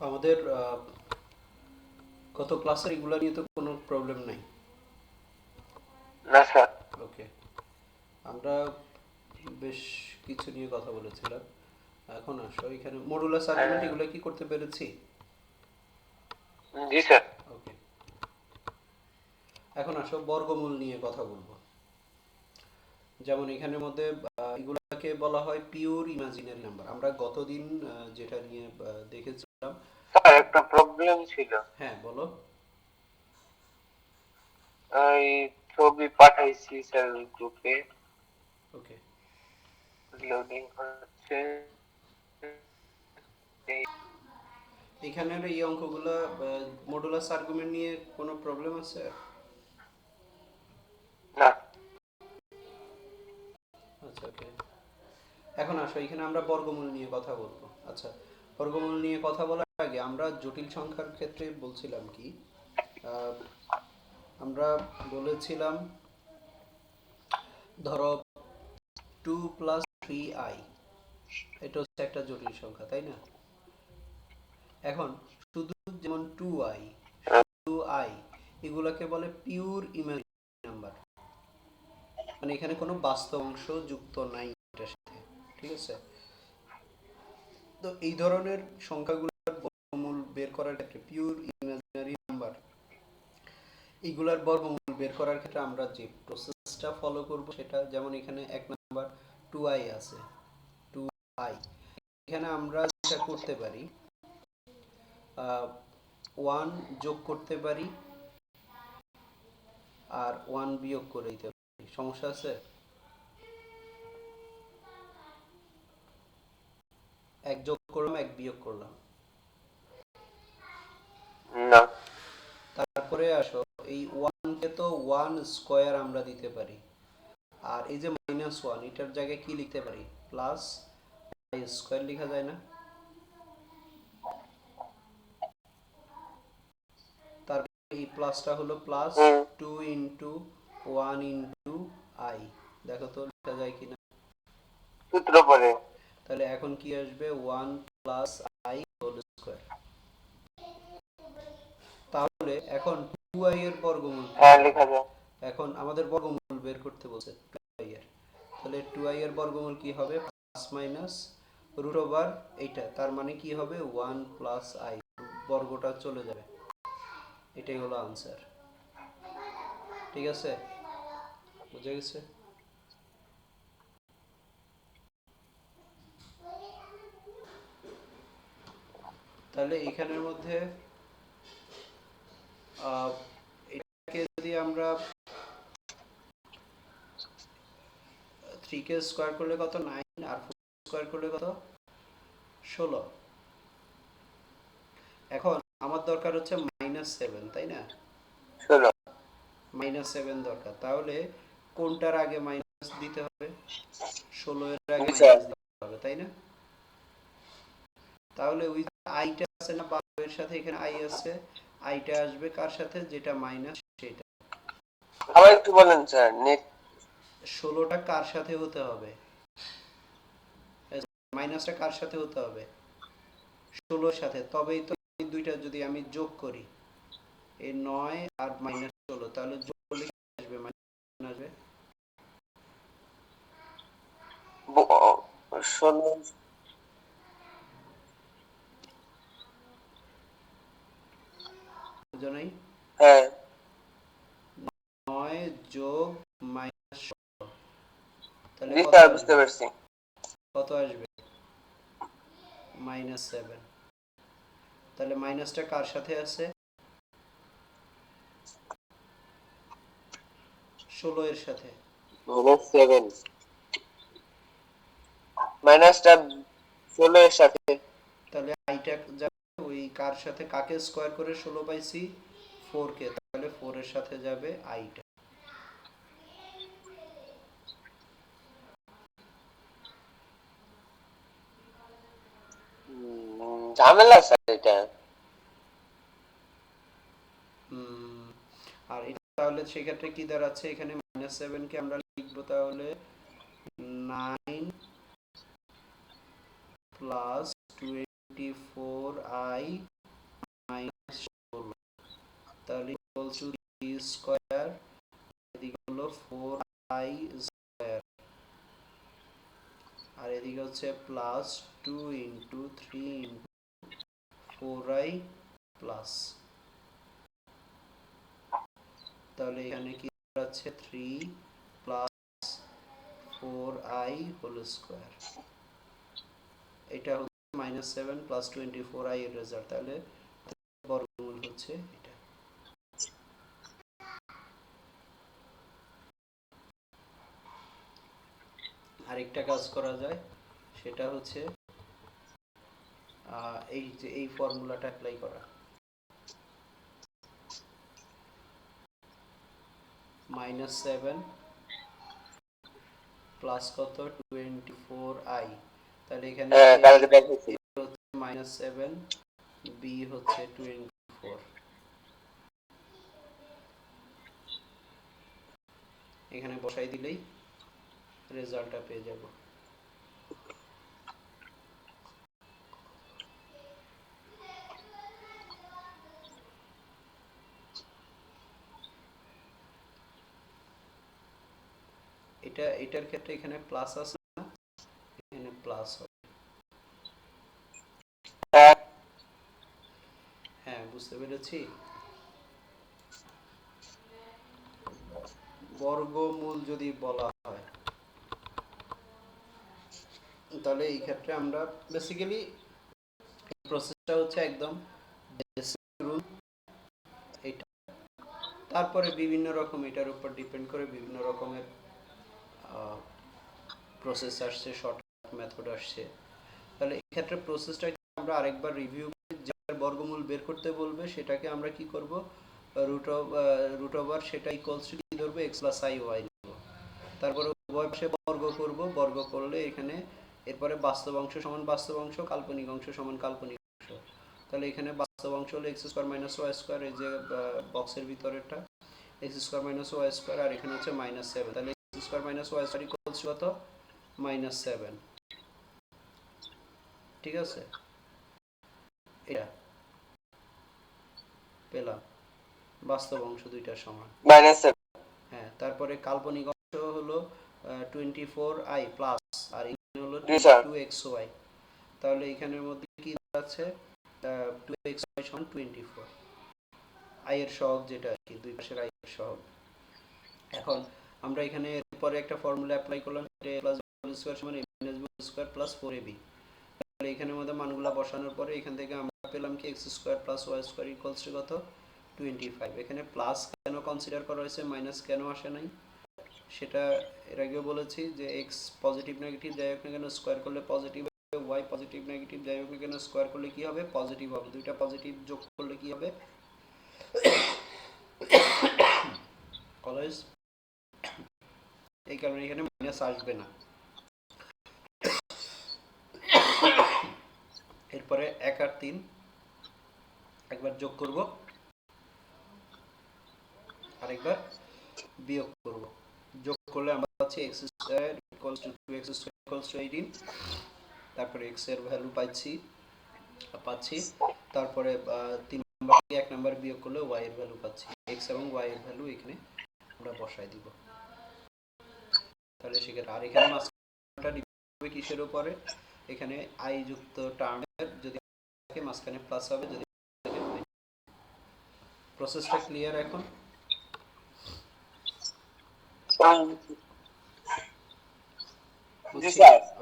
আমাদের আহ, গত ক্লাসের এগুলো নিয়ে তো কোনো প্রবলেম নাই। না স্যার ওকে আমরা বেশ কিছু নিয়ে কথা বলেছিলাম। এখন আসো এখানে মডুলাস আর্গুমেন্ট এগুলো কি করতে পেরেছি? জি স্যার ওকে এখন আসো বর্গমূল নিয়ে কথা বলব। যেমন এখানের মধ্যে এগুলাকে বলা হয় পিওর ইমাজিনারি নাম্বার আমরা গতদিন যেটা নিয়ে দেখেছিলাম স্যার একটা প্রবলেম ছিল। হ্যাঁ বলো। ওই ছবি পাঠাইছি স্যার গ্রুপে ওকে লোডিং হচ্ছে। এই এখানের এই অঙ্কগুলো মডুলাস আর্গুমেন্ট নিয়ে কোনো প্রবলেম আছে? না। আচ্ছা ওকে এখন আসো এখানে আমরা বর্গমূল নিয়ে কথা বলব। আচ্ছা বর্গমূল নিয়ে কথা বলার আগে আমরা জটিল সংখ্যার ক্ষেত্রে বলছিলাম কি আমরা বলেছিলাম, ধরো টু প্লাস থ্রি আই এটা হচ্ছে একটা জটিল সংখ্যা, তাই না? এখন শুধু যেমন টু আই টু আই এগুলোকে বলে পিওর ইমাজিনারি নাম্বার মানে এখানে কোনো বাস্তব অংশ যুক্ত নাই এটার সাথে, ঠিক আছে? তো এই ধরনের সংখ্যাগুলোর বর্গমূল বের করার ক্ষেত্রে পিওর ইমাজিনারি নাম্বার এইগুলার বর্গমূল বের করার ক্ষেত্রে আমরা যে প্রসেসটা ফলো করব সেটা যেমন এখানে এক নাম্বার টু আই আছে টু আই এখানে আমরা যেটা করতে পারি ওয়ান যোগ করতে পারি, আর ওয়ান বিয়োগ করে দিতে পারি। সমস্যা আছে? এক যোগ করলাম এক বিয়োগ করলাম। না। তারপরে আসো এই ওয়ানকে তো ওয়ান স্কোয়ার আমরা দিতে পারি। আর এই যে মাইনাস ওয়ান এটার জায়গায় কি লিখতে পারি? প্লাস স্কোয়ার লেখা যায় না? তার এই প্লাসটা হলো plus two into one into i দেখো তো লেখা যায় কিনা? সূত্র পরে তাহলে এখন কি আসবে? One plus i whole square. তাহলে এখন টু আই এর বর্গমূল হ্যাঁ এখন আমাদের বর্গমূল বের করতে বলছে টু আই এর। তাহলে টু আই এর বর্গমূল কি হবে? প্লাস মাইনাস রুট ওভার এইটা। তার মানে কি হবে? One plus I. বর্গটা চলে যাবে। এটাই হলো আনসার। ঠিক আছে? বুঝে গেছে? তাহলে এখানের মধ্যে এটাকে যদি আমরা থ্রি কে স্কোয়ার করলে কত? নাইন আর ফোর স্কোয়ার করলে কত? ষোলো। এখন আমার দরকার হচ্ছে মাইনাস সেভেন তাই না? মাইনাস সেভেন দরকার। তাহলে কোনটার আগে মাইনাস দিতে হবে? ষোলো এর আগে। মাইনাস দিতে হবে তাই না? তাহলে ওই আইটা আছে না বারোয়ের সাথে এখানে আই আছে। আইটা আসবে কার সাথে? যেটা মাইনাস সেটা। আবার একটু বলেন স্যার নেট ষোলোটা কার সাথে হতে হবে? মাইনাসটা কার সাথে হতে হবে? ষোলোর সাথে। তবেই তো দুইটা যদি আমি যোগ করি এই নয় আর মাইনাস ষোলো তাহলে যোগ করলে আসবে? মাইনাস আসবে। ষোলো বুঝো হ্যাঁ। নয় যোগ মাইনাস তাহলে স্যার বুঝতে পারছি। কত আসবে? Minus seven. তাহলে মাইনাসটা কার সাথে আছে? ষোলো এর সাথে। Minus seven. মাইনাসটা ষোলো এর সাথে। তাহলে আইটা কার সাথে কাকে স্কোয়ার করে ষোলো পাইছি ফোর কে। তাহলে ফোর এর সাথে যাবে আইটা ঝামেলা স্যার এটা। আর এটা তাহলে সেক্ষেত্রে কি দাঁড়াচ্ছে? এখানে মাইনাস সেভেন কে আমরা লিখব তাহলে nine plus twenty four i তাহলে ইকুয়াল টু থ্রি স্কোয়ার এদিকে হলো ফোর আই আর এদিকে হচ্ছে plus two into three into four i plus তাহলে এখানে কি আছে three plus four i whole square এটা হচ্ছে minus seven plus twenty four i এর রেজাল্ট তাহলে বর্গমূল হচ্ছে এটা আরেকটা কাজ করা যায় সেটা হচ্ছে এই যে এই ফর্মুলাটা অ্যাপ্লাই করা। মাইনাস সেভেন প্লাস কত? টোয়েন্টি ফোর আই তাহলে এখানে মাইনাস সেভেন বি হচ্ছে টোয়েন্টি ফোর এখানে বসাই দিলেই রেজাল্টটা পেয়ে যাব। এটা, এটার ক্ষেত্রে এখানে প্লাস আছে না? এখানে প্লাস হবে। হ্যাঁ বুঝতে পেরেছি? বর্গমূল যদি বলা হয় তাহলে এই ক্ষেত্রে আমরা বেসিক্যালি প্রসেসটা হচ্ছে একদম rule তারপরে বিভিন্ন রকম এটার উপর ডিপেন্ড করে বিভিন্ন রকমের প্রসেস আসছে শর্ট মেথড আসছে। তাহলে এই ক্ষেত্রে প্রসেসটা আমরা আরেকবার রিভিউ যার বর্গমূল বের করতে বলবে, সেটাকে আমরা কি করব? রুট অফ রুট ওভার সেটা ইকুয়ালস টু কি ধরবো এক্স প্লাস আই ওয়াই নেব তারপরে উভয় বর্গ করব, বর্গ করলে এখানে এরপরে বাস্তব অংশ সমান বাস্তব অংশ কাল্পনিক অংশ সমান কাল্পনিক অংশ। তাহলে এখানে বাস্তব অংশ হলো x square minus y square এই যে বক্সের ভিতরেরটা x square minus y square আর এখানে হচ্ছে মাইনাস সেভেন তাহলে x square minus y square equals কত? মাইনাস সেভেন ঠিক আছে? এটা পেলাম। বাস্তব অংশ দুইটার সমান। মাইনাস হ্যাঁ তারপরে কাল্পনিক অংশ হলো টোয়েন্টি ফোর আই প্লাস আর হলো। টু এক্স ওয়াই তাহলে এখানের মধ্যে কি আছে? টু এক্স ওয়াই সমান টোয়েন্টি ফোর আই এর সহগ যেটা আর কি দুই পাশের আই এর সহগ। এখন আমরা এখানে এরপরে একটা ফর্মুলা অ্যাপ্লাই করলাম এটা প্লাস স্কোয়ার সমান a minus b square plus four ab তাহলে এখানের মধ্যে মানগুলা বসানোর পরে এখান থেকে আমরা পেলাম কি x square plus y square equals to কত? টোয়েন্টি ফাইভ এখানে প্লাস কেন কনসিডার করা হয়েছে মাইনাস কেন আসে নাই? সেটা এর আগেও বলেছি যে এক্স পজিটিভ নেগেটিভ যাই হোক না কেন স্কোয়ার করলে পজিটিভ হবে ওয়াই পজিটিভ নেগেটিভ যাই হোক না কেন স্কোয়ার করলে কি হবে? পজিটিভ হবে। দুইটা পজিটিভ যোগ করলে কি হবে? অলওয়েজ এই কারণে এখানে মাইনাস আসবে না। এরপরে এক আর তিন। একবার যোগ করব। আরেকবার বিয়োগ করব। যোগ করলে আমরা পাচ্ছি x square equals to two x square equals to eighteen তারপরে এক্সের ভ্যালু পাচ্ছি পাচ্ছি, তারপরে তিন নাম্বার এক নাম্বার বিয়োগ করলে ওয়াই এর ভ্যালু পাচ্ছি এক্স এবং ওয়াই এর ভ্যালু এখানে আমরা বসাই দিব। তাহলে সেক্ষেত্রে, আর এখানে মাঝখানটা করবে কিসের উপরে? এখানে আই যুক্ত টার্মের যদি মাঝখানে প্লাস হবে, যদি প্রসেসটা ক্লিয়ার এখন?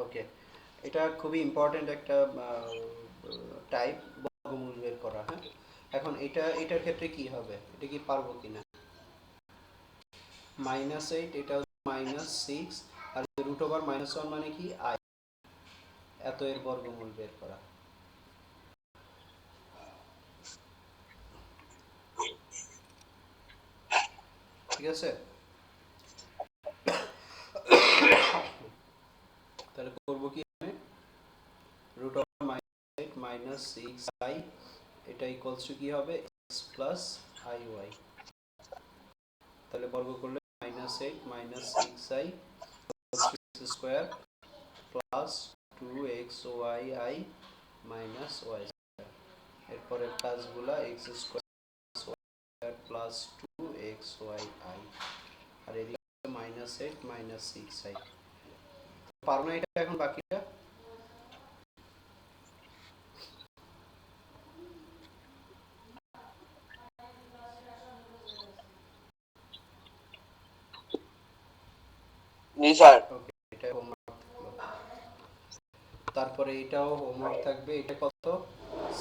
ওকে এটা খুবই ইম্পর্টেন্ট একটা টাইপ বর্গমূল বের করা হ্যাঁ? এখন এটা এটার ক্ষেত্রে কি হবে? এটা কি পারব কিনা? মাইনাস এইট এটা মাইনাস সিক্স আর রুট ওভার মাইনাস ওয়ান মানে কি? আই এত এর বর্গমূল বের করা। ঠিক আছে? তাহলে করব কি root of minus minus six i এটা ইকুয়ালস টু কি হবে? এক্স প্লাস আই ওয়াই তাহলে বর্গ করলে minus eight minus six i square plus two x y i minus y square এরপরে কাজগুলা x square plus two x y i আর এদিকে minus eight minus six i পারো না এটা এখন বাকিটা তারপরে এটাও হোমওয়ার্ক থাকবে। এটা কত?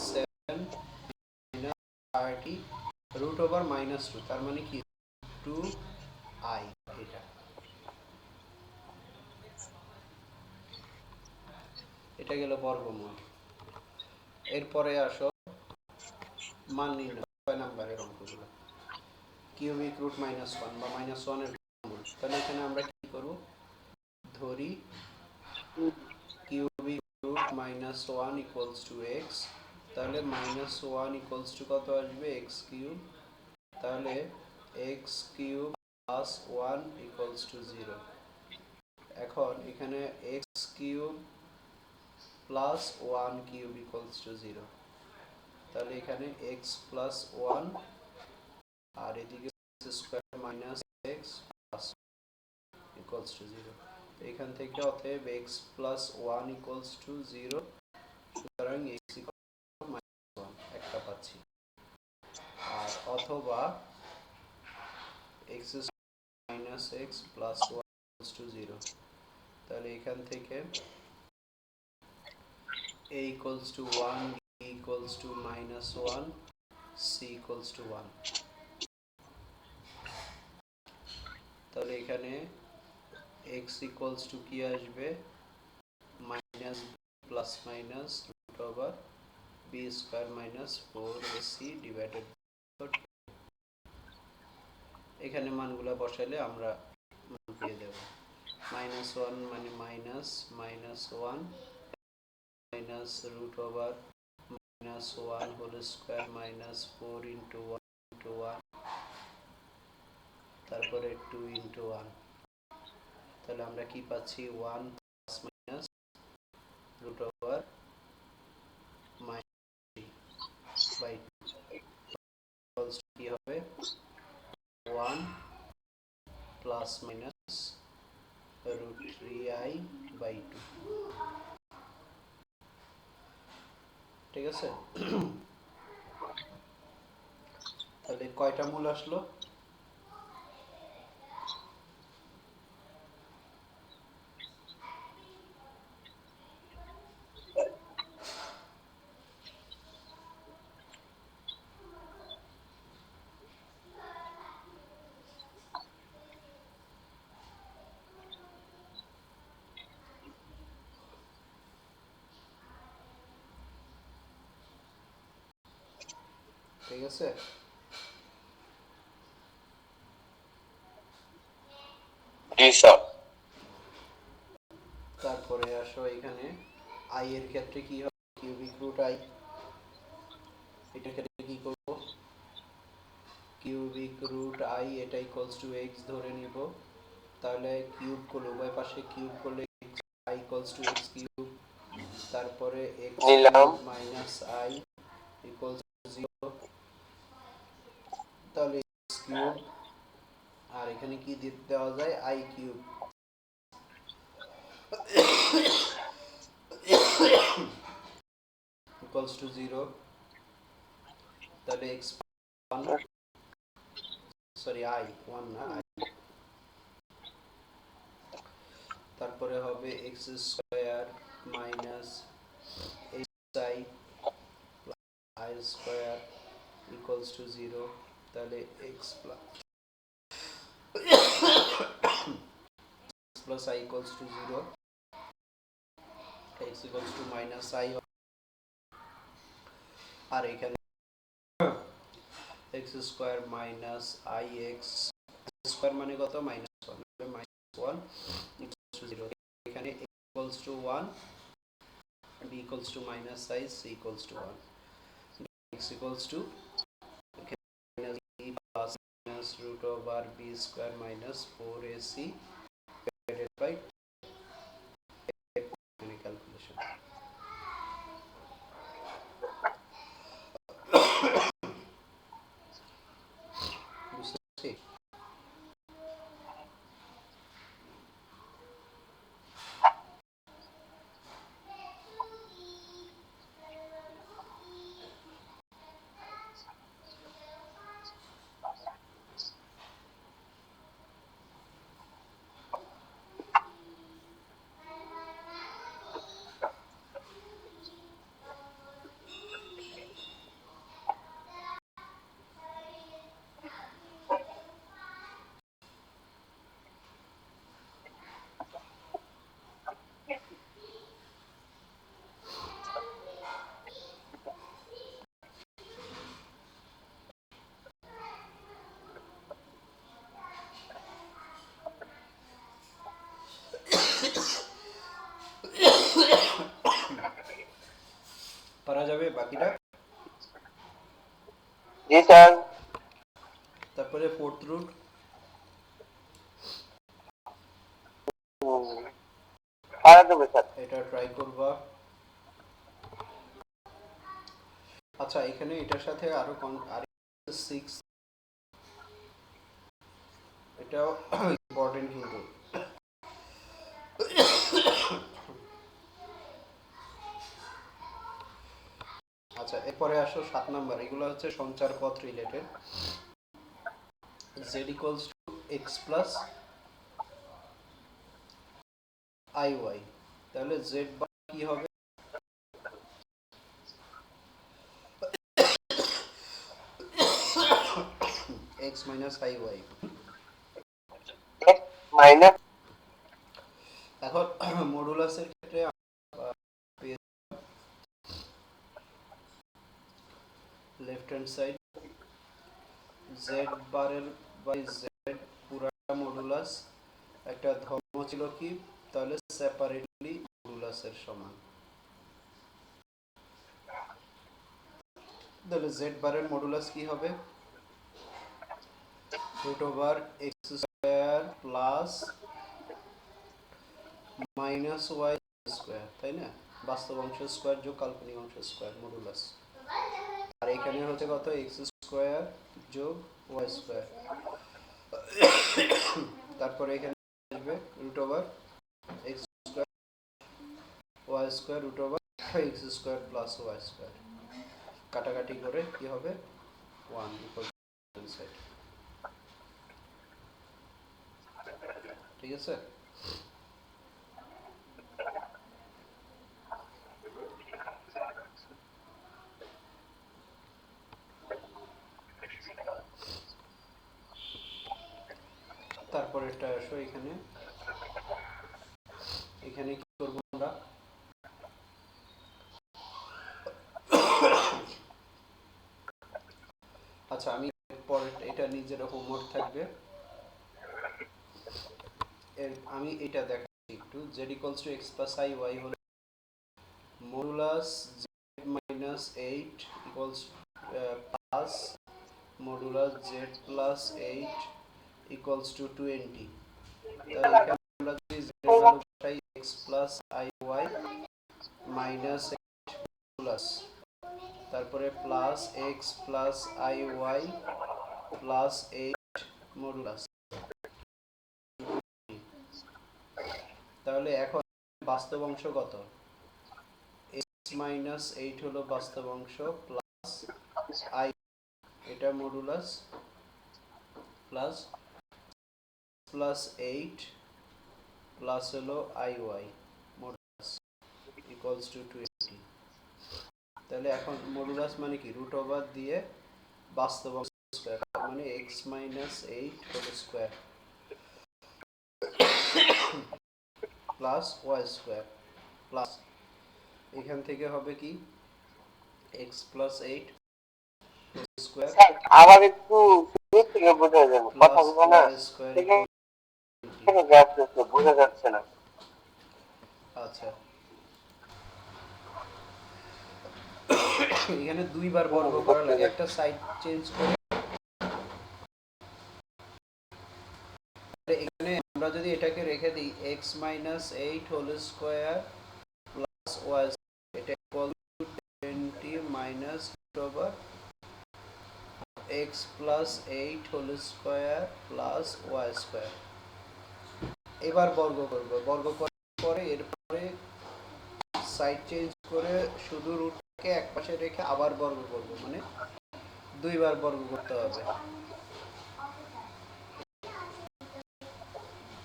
Seven minus thirty root over minus two তার মানে কি? টু আই এটা গেল বর্গমূল। এরপরে আসো, মান নির্ণয়, ছয় নাম্বারের অঙ্কগুলো। কিউবিক রুট মাইনাস ওয়ান বা মাইনাস ওয়ানের বর্গমূল। তাহলে এখানে আমরা কি করব? ধরি cubic root minus one equals to x তাহলে মাইনাস ওয়ান ইকুয়ালস টু কত আসবে? X cube. তাহলে x cube plus one equals to zero এখন এখানে x cube plus one cube equals to zero তাহলে এখানে এক্স প্লাস ওয়ান আর এদিকে square minus x plus equals to zero এখান থেকে অতএব x plus one equals to zero সুতরাং এক্স মাইনাস ওয়ান একটা পাচ্ছি। আর অথবা x minus x plus one to zero তাহলে এখান থেকে a equals to 1 b equals to minus 1 c equals to 1 তাহলে এখানে x equals to কি আসবে? Minus plus minus root over b square minus four ac divided এখানে মানগুলা বসালে আমরা মান পেয়ে দেব। মাইনাস ওয়ান মানে minus minus one minus root over minus 1 whole square minus 4 into 1 into 1 তারপরে 2 into 1 তাহলে আমরা কি পাচ্ছি 1 plus minus root over minus 3 by 2 কি হবে 1 plus minus root 3i by 2 ঠিক আছে? তাহলে কয়টা মূল আসলো? আছে? তারপরে আসো এখানে। আই এর ক্ষেত্রে কি হবে? কিউবিক রুট আই এটার ক্ষেত্রে কি করব? কিউবিক রুট আই এটা ইকুয়ালস টু এক্স ধরে নিব। তাহলে কিউব করলে উভয় পাশে কিউব করলে i equals to x cube তারপরে x. Minus i equals to zero তাহলে এক্স কিউব আর এখানে কি দেওয়া যায়? আই কিউব equals টু 0 তাহলে x 1 সরি i 1 না, i. তারপরে হবে x square minus xi i square equals to 0 তাহলে x plus plus i equals to 0 x equals to minus i আর এখানে x square minus i x square মানে কত? Minus one minus one equals to zero এখানে equals to one equals to minus i c equals to one x equals to minus plus minus root over b square minus 4ac divided by বাকিটা? জি sir. তারপরে fourth root এটা try করবা। আচ্ছা এখানে এটার সাথে আরও কোন আর সিক্স এটাও এরপরে আসো সাত নাম্বার এগুলো হচ্ছে সঞ্চার পথ related z equals to x plus i y তাহলে জেড বা কি হবে? এক্স মাইনাস আই ওয়াই এখন মডুলাসের ক্ষেত্রে লেফট হ্যান্ড সাইড জেড বারের বাই জেড পুরাটা মডুলাস একটা ধর্ম ছিল কি? তাহলে সেপারেটলি মডুলাসের সমান। তাহলে জেড বারের মডুলাস কি হবে? Root over x square plus minus y square তাই না? বাস্তব অংশ স্কোয়ার যোগ কাল্পনিক অংশ স্কোয়ার মডুলাস এখানে হচ্ছে কত? এক্স স্কোয়ার যোগ ওয়াই স্কোয়ার তারপরে এখানে আসবে root over x square y square root over x square plus y square কাটাকাটি করে কি হবে? ওয়ান ঠিক আছে তারপর এটা আসো এখানে। এখানে কি করব আমরা? আচ্ছা আমি পরে এটা নিজের হোমওয়ার্ক থাকবে। এর, আমি এটা দেখাচ্ছি একটু। Z equals to x plus i y হলো modulus z minus eight equals plus modulus z plus eight equals to twenty x plus i y minus plus তারপরে plus x plus i y plus eight modulus তাহলে এখন বাস্তব অংশ কত? X minus eight হলো বাস্তব অংশ প্লাস আই এটা modulus plus plus eight plus হলো i y modulus equals to twenty তাহলে এখন মডুলাস মানে কি? রুট ওভার দিয়ে বাস্তব স্কোয়ার মানে x minus eight whole square plus y square plus এখান থেকে হবে কি? এক্স প্লাস এইট স্কোয়ার আবার একটু থেকে বোঝা যাবে কথা প্লাস না? স্কোয়ার থেকে যাচ্ছে বোঝা যাচ্ছে না। আচ্ছা। এখানে দুইবার বর্গ করা লাগে, একটা সাইড চেঞ্জ করে। এখানে আমরা যদি এটাকে রেখে দিই, x minus eight whole square plus y এটা equal to twenty minus over x plus eight whole square plus y square এবার বর্গ করব। বর্গ করার পরে, এরপরে সাইড চেঞ্জ করে শুধু রুটকে এক পাশে রেখে আবার বর্গ করব। মানে দুইবার বর্গ করতে হবে।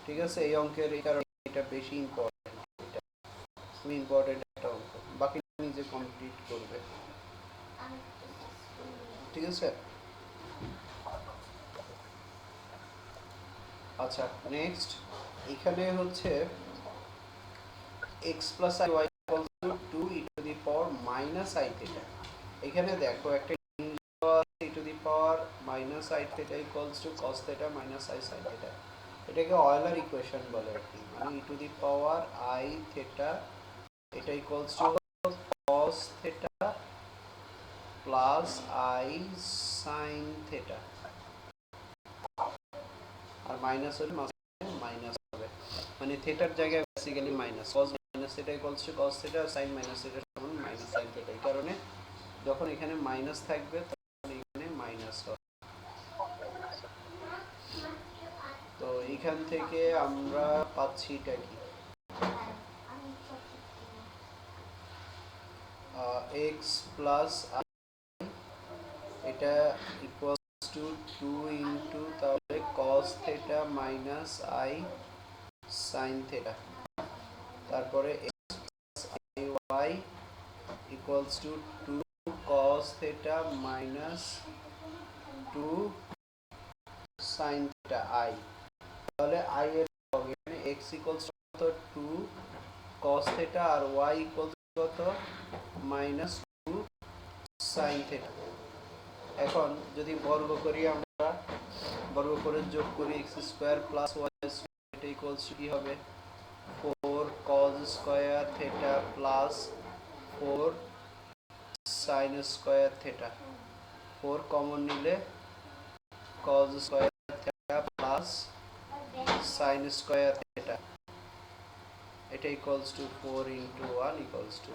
ঠিক আছে? এই অঙ্কের এই কারণে এটা বেশি ইম্পর্টেন্ট এটা খুবই ইম্পর্টেন্ট একটা অঙ্ক। বাকি নিজে কমপ্লিট করবে। ঠিক আছে? আচ্ছা নেক্সট এখানে হচ্ছে x plus i y to e to the power minus i theta এখানে দেখো একটা e to the power minus i theta equals to cos theta minus i sine theta এটাকে অয়েলার ইকুয়েশন বলে আর কি। মানে e to the power i theta এটা equals to cos theta plus i sine theta R minus হলে মানে থেটার জায়গায় basically minus cos minus theta equals to cos theta sine minus theta সমান মাইনাস সাইন থেটা এই কারণে যখন এখানে মাইনাস থাকবে, তখন এখানে মাইনাস হবে। তো এখান থেকে আমরা পাচ্ছি এটা কি? এক্স প্লাস এটা ইকুয়ালস টু টু ইন্টু তাহলে cos theta minus i sine theta তারপরে x i y equals to two cos theta minus two sine theta i তাহলে আই এর এখানে এক্স ইকুয়ালস কত? টু কস থেটা আর y equals কত? Minus two sine theta এখন যদি বর্গ করি আমরা, বর্গ করে যোগ করি x square plus y equals to কী হবে? Four cos square theta plus four sine square theta four common নিলে cos square theta plus sine square theta এটা equals to four into one equals to